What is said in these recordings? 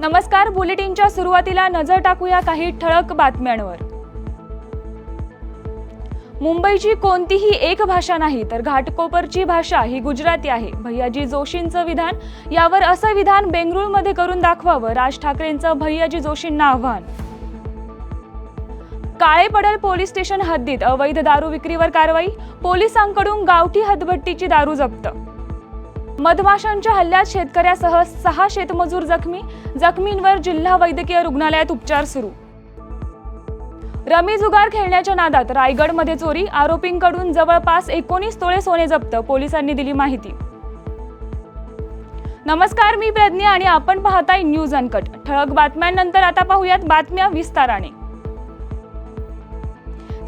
नमस्कार बुलेटिनच्या सुरुवातीला नजर टाकूया काही ठळक बातम्यांवर. मुंबईची कोणतीही एक भाषा नाही तर घाटकोपरची भाषा ही गुजराती आहे. भैयाजी जोशींचं विधान यावर असं विधान बेंगळुरूमध्ये करून दाखवावं राज ठाकरेंचं भैयाजी जोशींना आव्हान. काळे पडल पोलीस स्टेशन हद्दीत अवैध दारू विक्रीवर कारवाई पोलिसांकडून गावठी हदभट्टीची दारू जप्त. मधमाशांच्या हल्ल्यात शेतकऱ्यासह सहा शेतमजूर जखमी. जखमींवर जिल्हा वैद्यकीय रुग्णालयात उपचार सुरू. रमी जुगार खेळण्याच्या नादात रायगडमध्ये चोरी आरोपींकडून जवळपास एकोणीस तोळे सोने जप्त पोलिसांनी दिली माहिती. नमस्कार मी प्रज्ञा आणि आपण पाहताय न्यूज अनकट. ठळक बातम्यांनंतर आता पाहूयात बातम्या विस्ताराने.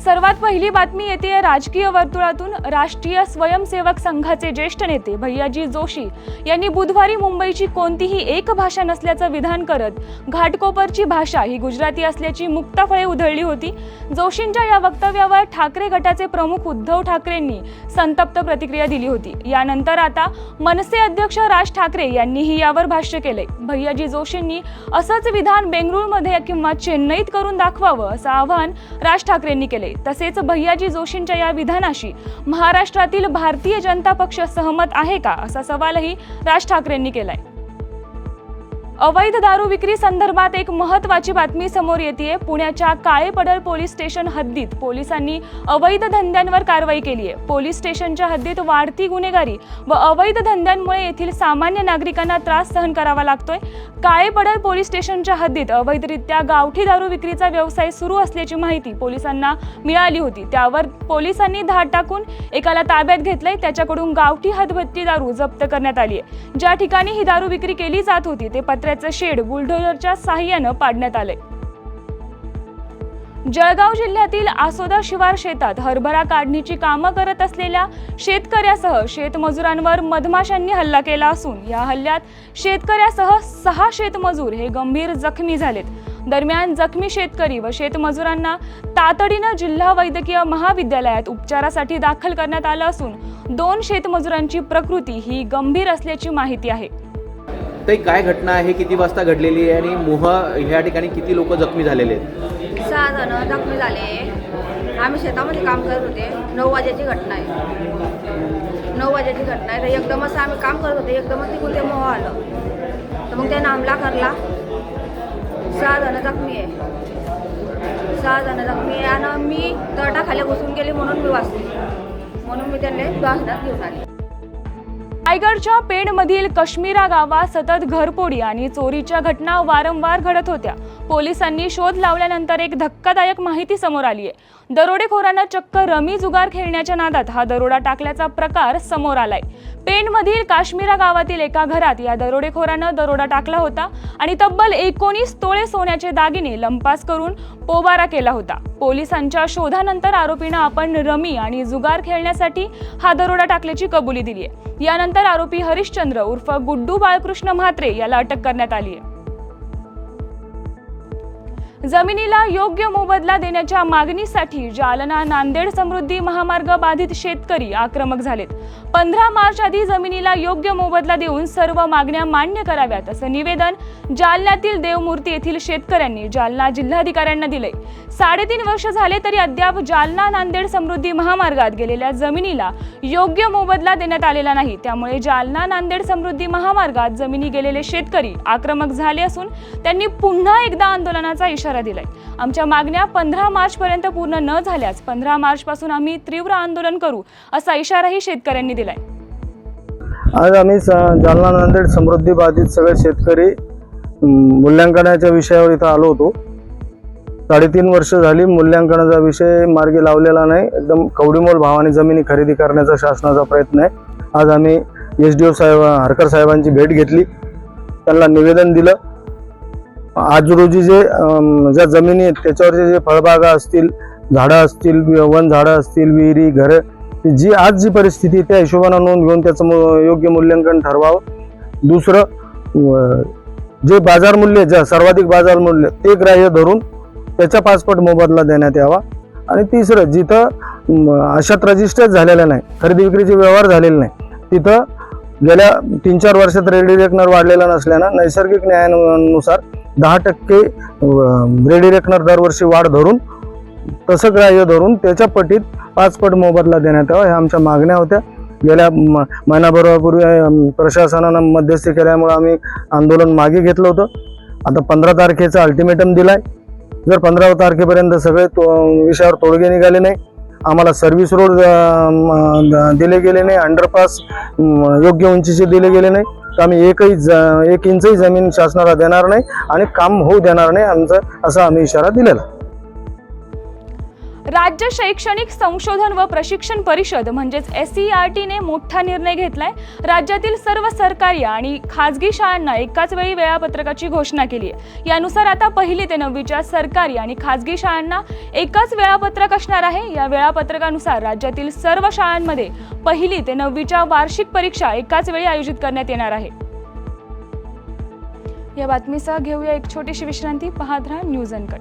सर्वात पहिली बातमी येते राजकीय वर्तुळातून राष्ट्रीय स्वयंसेवक संघाचे ज्येष्ठ नेते भैयाजी जोशी यांनी बुधवारी मुंबईची कोणतीही एक भाषा नसल्याचं विधान करत घाटकोपरची भाषा ही गुजराती असल्याची मुक्ताफळे उधळली होती. जोशींच्या या वक्तव्यावर ठाकरे गटाचे प्रमुख उद्धव ठाकरेंनी संतप्त प्रतिक्रिया दिली होती. यानंतर आता मनसे अध्यक्ष राज ठाकरे यांनीही यावर भाष्य केलंय. भैयाजी जोशींनी असंच विधान बेंगळुरूमध्ये किंवा चेन्नईत करून दाखवावं असं आवाहन राज ठाकरेंनी केले तसेच भैयाजी जोशींच्या या विधानाशी महाराष्ट्रातील भारतीय जनता पक्ष सहमत आहे का असा सवालही राज ठाकरेंनी केलाय. अवैध दारू विक्री संदर्भात एक महत्वाची बातमी समोर येते पुण्याच्या काळे पडळ पोलीस स्टेशन हद्दीत पोलिसांनी अवैध धंद्यांवर कारवाई केली आहे. पोलीस स्टेशनच्या हद्दीत वाढती गुन्हेगारी व अवैध धंद्यांमुळे येथील सामान्य नागरिकांना त्रास सहन करावा लागतोय. काळे पडळ पोलीस स्टेशनच्या हद्दीत अवैधरित्या गावठी दारू विक्रीचा व्यवसाय सुरू असल्याची माहिती पोलिसांना मिळाली होती. त्यावर पोलिसांनी धाड टाकून एकाला ताब्यात घेतलंय. त्याच्याकडून गावठी हदभत्ती दारू जप्त करण्यात आली आहे. ज्या ठिकाणी ही दारू विक्री केली जात होती ते पत्र त्याचं शेड बुलडोझरच्या साह्यानं पाडण्यात आलंय. जळगाव जिल्ह्यातील आसोदा शिवार शेतात हरभरा काढणीची कामं करत असलेल्या शेतकऱ्यासह शेतमजुरांवर मधमाशांनी हल्ला केला असून या हल्ल्यात शेतकऱ्यासह सहा शेतमजूर हे गंभीर जखमी झालेत. दरम्यान जखमी शेतकरी व शेतमजुरांना तातडीनं जिल्हा वैद्यकीय महाविद्यालयात उपचारासाठी दाखल करण्यात आलं असून दोन शेतमजुरांची प्रकृती ही गंभीर असल्याची माहिती आहे. ते काय घटना आहे किती वाजता घडलेली आहे आणि मोहा ह्या ठिकाणी किती लोक जखमी झालेले आहेत? सहा जण जखमी झाले. आम्ही शेतामध्ये काम करत होते. नऊ वाजेची घटना आहे. नऊ वाजेची घटना आहे. तर एकदमच आम्ही काम करत होते. एकदमच तिकून ते मोह आलं. तर मग त्यानं हमला करला. सहा जण जखमी आहे. सहा जण जखमी आहे. आणि मी तटाखाली घुसून गेली म्हणून मी वाचली. म्हणून मी त्यांना दवाखान्यात घेऊन आले. रायगडच्या पेणमधील कश्मीरा गावात सतत घरपोडी आणि चोरीच्या घटना वारंवार घडत होत्या. पोलिसांनी शोध लावल्यानंतर एक धक्कादायक माहिती समोर आली आहे. दरोडेखोरांना चक्क रमी जुगार खेळण्याच्या नादात हा दरोडा टाकल्याचा प्रकार समोर आलाय. पेणमधील काश्मीरा गावातील एका घरात या दरोडेखोरानं दरोडा टाकला होता आणि तब्बल एकोणीस तोळे सोन्याचे दागिने लंपास करून पोबारा केला होता. पोलिसांच्या शोधानंतर आरोपीनं आपण रमी आणि जुगार खेळण्यासाठी हा दरोडा टाकल्याची कबुली दिली आहे यानंतर आरोपी हरिश्चंद्र उर्फ गुड्डू बाळकृष्ण म्हात्रे याला अटक करण्यात आली आहे जमिनीला योग्य मोबदला देण्याच्या मागणीसाठी जालना नांदेड समृद्धी महामार्ग बाधित शेतकरी आक्रमक झालेत. पंधरा मार्च आधी जमिनीला योग्य मोबदला देऊन सर्व मागण्या मान्य कराव्यात असं निवेदन जालन्यातील देवमूर्ती येथील शेतकऱ्यांनी जालना जिल्हाधिकाऱ्यांना दिले साडेतीन वर्ष झाले तरी अद्याप जालना नांदेड समृद्धी महामार्गात गेलेल्या जमिनीला योग्य मोबदला देण्यात आलेला नाही. त्यामुळे जालना नांदेड समृद्धी महामार्गात जमिनी गेलेले शेतकरी आक्रमक झाले असून त्यांनी पुन्हा एकदा आंदोलनाचा इशारा दिलाय. आमच्या मागण्या पंधरा मार्च पर्यंत पूर्ण न झाल्यास पंधरा मार्च पासून आम्ही तीव्र आंदोलन करू असा इशाराही शेतकऱ्यांनी दिलाय. आज आम्ही जालना नांदेड समृद्धी बाधित सगळे शेतकरी मूल्यांकनाच्या विषयावर इथं आलो होतो. साडेतीन वर्ष झाली मूल्यांकनाचा विषय मार्गी लावलेला नाही. एकदम कवडीमोल भावाने जमिनी खरेदी करण्याचा शासनाचा प्रयत्न आहे. आज आम्ही एस डी ओ साहेब हरकर साहेबांची भेट घेतली. त्यांना निवेदन दिलं. आज रोजी जे ज्या जमिनी आहेत त्याच्यावरचे जे फळबागा असतील झाडं असतील वन झाडं असतील विहिरी घरं जी आज जी परिस्थिती त्या हिशोबानं नोंद घेऊन त्याचं योग्य मूल्यांकन ठरवावं. दुसरं जे बाजार मूल्य ज्या सर्वाधिक बाजार मूल्य ते ग्राह्य धरून त्याच्या पाचपट मोबदला देण्यात यावा. आणि तिसरं जिथं अशात रजिस्टर झालेलं नाही खरेदी विक्रीचे व्यवहार झालेले नाही तिथं गेल्या तीन चार वर्षात रेडी रेकनर वाढलेला नसल्यानं नैसर्गिक न्यायानुसार दहा टक्के रेडी रेकनर दरवर्षी वाढ धरून तसं ग्राह्य धरून त्याच्या पटीत पाच पट मोबदला देण्यात यावा ह्या आमच्या मागण्या होत्या. गेल्या म- महिनाभरापूर्वी प्रशासनानं मध्यस्थी केल्यामुळे आम्ही आंदोलन मागे घेतलं होतं. आता पंधरा तारखेचा अल्टिमेटम दिलाय. जर पंधरा तारखेपर्यंत सगळे तो विषयावर तोडगे निघाले नाही आम्हाला सर्व्हिस रोड दिले गेले नाही अंडरपास योग्य उंचीचे दिले गेले नाही. तर आम्ही एकही ज- एक इंचही जमीन शासनाला देणार नाही आणि काम होऊ देणार नाही आमचं असा आम्ही इशारा दिलेला राज्य शैक्षणिक संशोधन व प्रशिक्षण परिषद म्हणजेच एस सी आर टीने मोठा निर्णय घेतलाय. राज्यातील सर्व सरकारी आणि खाजगी शाळांना एकाच वेळी वेळापत्रकाची घोषणा केली आहे. यानुसार आता पहिली ते नववीच्या सरकारी आणि खाजगी शाळांना एकाच वेळापत्रक असणार आहे. या वेळापत्रकानुसार राज्यातील सर्व शाळांमध्ये पहिली ते नववीच्या वार्षिक परीक्षा एकाच वेळी आयोजित करण्यात येणार आहे. या बातमीसह घेऊया एक छोटीशी विश्रांती. पाहत राहा न्यूज अनकट.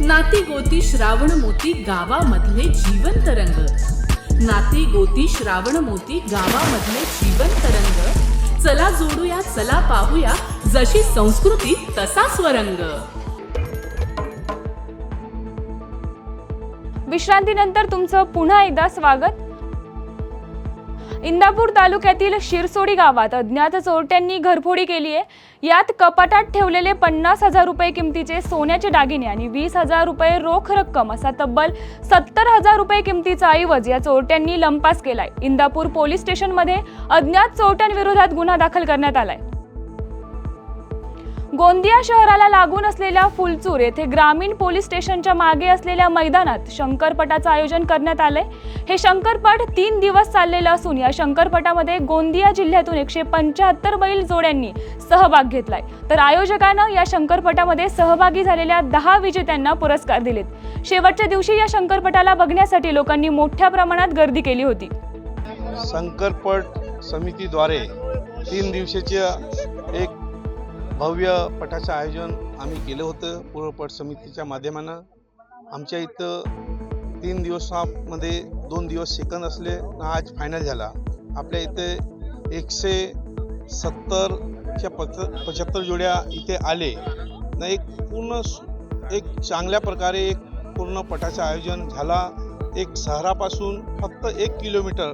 नाती गोती श्रावण मोती गावामधले जीवन तरंग नाती गोती श्रावण मोती गावामधले जीवन तरंग चला जोडूया चला पाहूया जशी संस्कृती तसा स्वरंग. विश्रांतीनंतर तुमचं पुन्हा एकदा स्वागत. इंदापूर तालुक्यातील शिरसोडी गावात अज्ञात चोरट्यांनी घरफोडी केली आहे. यात कपाटात ठेवलेले पन्नास हजार रुपये किमतीचे सोन्याचे दागिने आणि वीस हजार रुपये रोख रक्कम असा तब्बल सत्तर हजार रुपये किमतीचा ऐवज या चोरट्यांनी लंपास केलाय. इंदापूर पोलीस स्टेशनमध्ये अज्ञात चोरट्यांविरोधात गुन्हा दाखल करण्यात आलाय. गोंदिया शहराला लागून असलेल्या फुलचूर येथे ग्रामीण पोलीस स्टेशनच्या मागे असलेल्या मैदानात शंकरपटाचं आयोजन करण्यात आलंय. हे शंकरपट तीन दिवस चाललेलं असून या शंकरपटामध्ये गोंदिया जिल्ह्यातून एकशे पंच्याहत्तर बैल जोड्यांनी सहभाग घेतलाय. तर आयोजकानं या शंकरपटामध्ये सहभागी झालेल्या दहा विजेत्यांना पुरस्कार दिलेत. शेवटच्या दिवशी या शंकरपटाला बघण्यासाठी लोकांनी मोठ्या प्रमाणात गर्दी केली होती. शंकरपट समितीद्वारे तीन दिवसाच्या भव्य पटाचं आयोजन आम्ही केलं होतं पूर्वपट समितीच्या माध्यमानं. आमच्या इथं तीन दिवसामध्ये दोन दिवस सेकंद असले आज फायनल झाला. आपल्या इथे एकशे सत्तरच्या पच पंच्याहत्तर जोड्या इथे आले. न एक पूर्ण एक चांगल्या प्रकारे एक पूर्ण पटाचं आयोजन झाला. एक शहरापासून फक्त एक किलोमीटर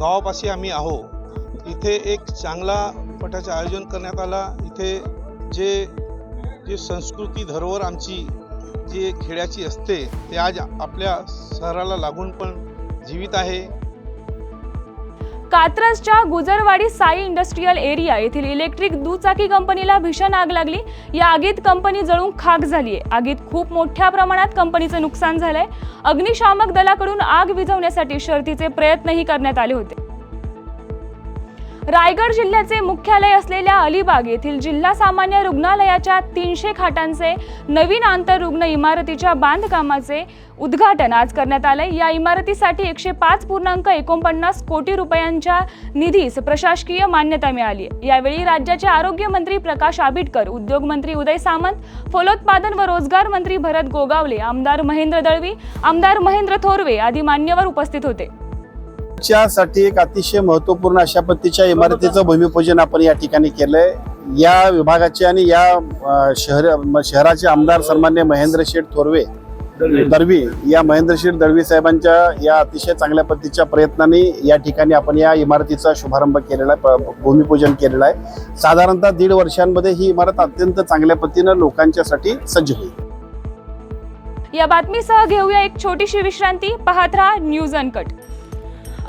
गावापाशी आम्ही आहो. इथे एक चांगला चित्रपटाचे आयोजन करण्यात आला. इथे जे जे संस्कृती धरोहर आमची जी खेड्याची असते ते आज आपल्या शहराला लागून पण जीवित आहे. कात्रजच्या गुजरवाडी साई इंडस्ट्रीयल एरिया येथील इलेक्ट्रिक दुचाकी कंपनीला भीषण आग लागली. या आगीत कंपनी जळून खाक झाली आहे आगीत खूप मोठ्या प्रमाणात कंपनीचं नुकसान झालंय. अग्निशामक दलाकडून आग विझवण्यासाठी शर्तीचे प्रयत्नही करण्यात आले होते. रायगड जिल्ह्याचे मुख्यालय असलेल्या अलिबाग येथील जिल्हा सामान्य रुग्णालयाच्या तीनशे खाटांचे नवीन आंतररुग्ण इमारतीच्या बांधकामाचे उद्घाटन आज करण्यात आले या इमारतीसाठी एकशे पाच पूर्णांक एकोणपन्नास कोटी रुपयांच्या निधीस प्रशासकीय मान्यता मिळाली यावेळी राज्याचे आरोग्यमंत्री प्रकाश आबिटकर उद्योगमंत्री उदय सामंत फलोत्पादन व रोजगार मंत्री भरत गोगावले आमदार महेंद्र दळवी आमदार महेंद्र थोरवे आदी मान्यवर उपस्थित होते. साठी एक अतिशय महत्त्वपूर्ण अशा पद्धतीच्या इमारतीचं भूमिपूजन आपण या ठिकाणी केलंय. या विभागाचे आणि या शहर शहराचे आमदार सन्मान्य महेंद्र शेठ थोरवे दळवी या महेंद्र शेठ दळवी साहेबांच्या या अतिशय चांगल्या पद्धतीच्या प्रयत्नांनी या ठिकाणी आपण या इमारतीचा शुभारंभ केलेला आहे भूमिपूजन केलेलं आहे. साधारणतः दीड वर्षांमध्ये ही इमारत अत्यंत चांगल्या पद्धतीनं लोकांच्यासाठी सज्ज होईल. या बातमीसह घेऊया एक छोटीशी विश्रांती. पाहत राहा न्यूज अनकट.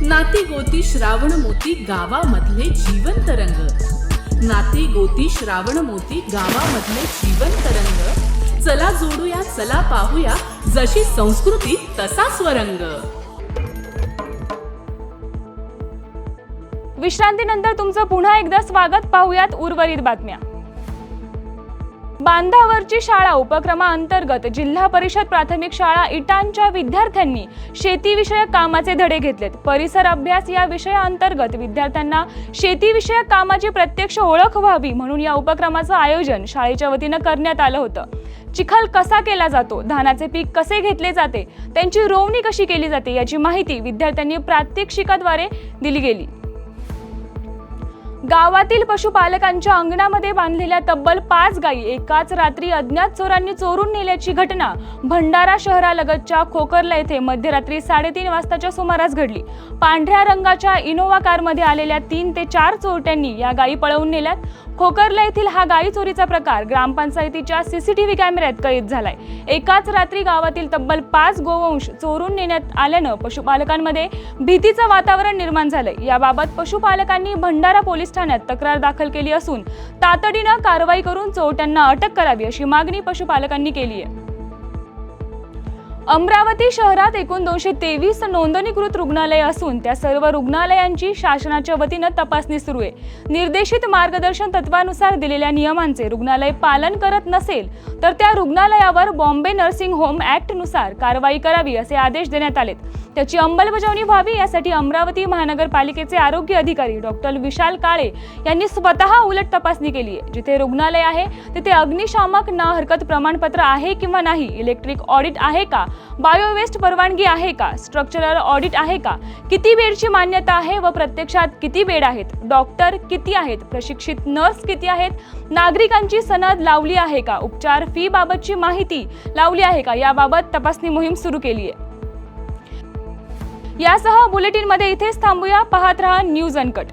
नाती गोती श्रावण मोती गावामधले जिवंत रंग. नाती गोती श्रावण मोती गावामधले जिवंत रंग. चला जोडूया चला पाहूया जशी संस्कृती तसा स्वरंग. विश्रांतीनंतर तुमचं पुन्हा एकदा स्वागत पाहूयात उर्वरित बातम्या. बांधावरची शाळा उपक्रमाअंतर्गत जिल्हा परिषद प्राथमिक शाळा इटांच्या विद्यार्थ्यांनी शेतीविषयक कामाचे धडे घेतलेत. परिसर अभ्यास या विषयाअंतर्गत विद्यार्थ्यांना शेतीविषयक कामाची प्रत्यक्ष ओळख व्हावी म्हणून या उपक्रमाचं आयोजन शाळेच्या वतीनं करण्यात आलं होतं. चिखल कसा केला जातो? धानाचे पीक कसे घेतले जाते? त्यांची रोवणी कशी केली जाते? याची माहिती विद्यार्थ्यांनी प्रात्यक्षिकाद्वारे दिली गेली. गावातील पशुपालकांच्या अंगणामध्ये बांधलेल्या तब्बल पाच गायी एकाच रात्री अज्ञात चोरांनी चोरून नेल्याची घटना भंडारा शहरालगतच्या खोकरला येथे मध्यरात्री साडेतीन वाजताच्या सुमारास घडली. पांढऱ्या रंगाच्या इनोवा कारमध्ये आलेल्या तीन ते चार चोरट्यांनी या गायी पळवून नेल्यात. खोकरला येथील हा गायी चोरीचा प्रकार ग्रामपंचायतीच्या सीसीटीव्ही कॅमेऱ्यात कैद झालाय. एकाच रात्री गावातील तब्बल पाच गोवंश चोरून नेण्यात आल्यानं पशुपालकांमध्ये भीतीचं वातावरण निर्माण झालंय. याबाबत पशुपालकांनी भंडारा पोलीस ठाण्यात तक्रार दाखल केली असून तातडीनं कारवाई करून चोरट्यांना अटक करावी अशी मागणी पशुपालकांनी केली आहे अमरावती शहरात एकूण दोनशे तेवीस नोंदणीकृत रुग्णालये असून त्या सर्व रुग्णालयांची शासनाच्या वतीनं तपासणी सुरू आहे. निर्देशित मार्गदर्शन तत्वानुसार दिलेल्या नियमांचे रुग्णालय पालन करत नसेल तर त्या रुग्णालयावर बॉम्बे नर्सिंग होमनुसार कारवाई करावी असे आदेश देण्यात आलेत. त्याची अंमलबजावणी व्हावी यासाठी अमरावती महानगरपालिकेचे आरोग्य अधिकारी डॉक्टर विशाल काळे यांनी स्वतः उलट तपासणी केली आहे. जिथे रुग्णालय आहे तिथे अग्निशामक ना हरकत प्रमाणपत्र आहे किंवा नाही इलेक्ट्रिक ऑडिट आहे का बायोवेस्ट परवानगी आहे का? स्ट्रक्चरल ऑडिट आहे का? किती बेडची मान्यता आहे व प्रत्यक्षात किती बेड आहेत? डॉक्टर किती आहेत? प्रशिक्षित नर्स किती आहेत? नागरिकांची सनद लावली आहे का? उपचार फी बाबतची माहिती लावली आहे का? याबाबत तपासणी मोहीम सुरू केली आहे. यासह बुलेटिनमध्ये इथेच थांबूया. पाहत रहा न्यूज अनकट.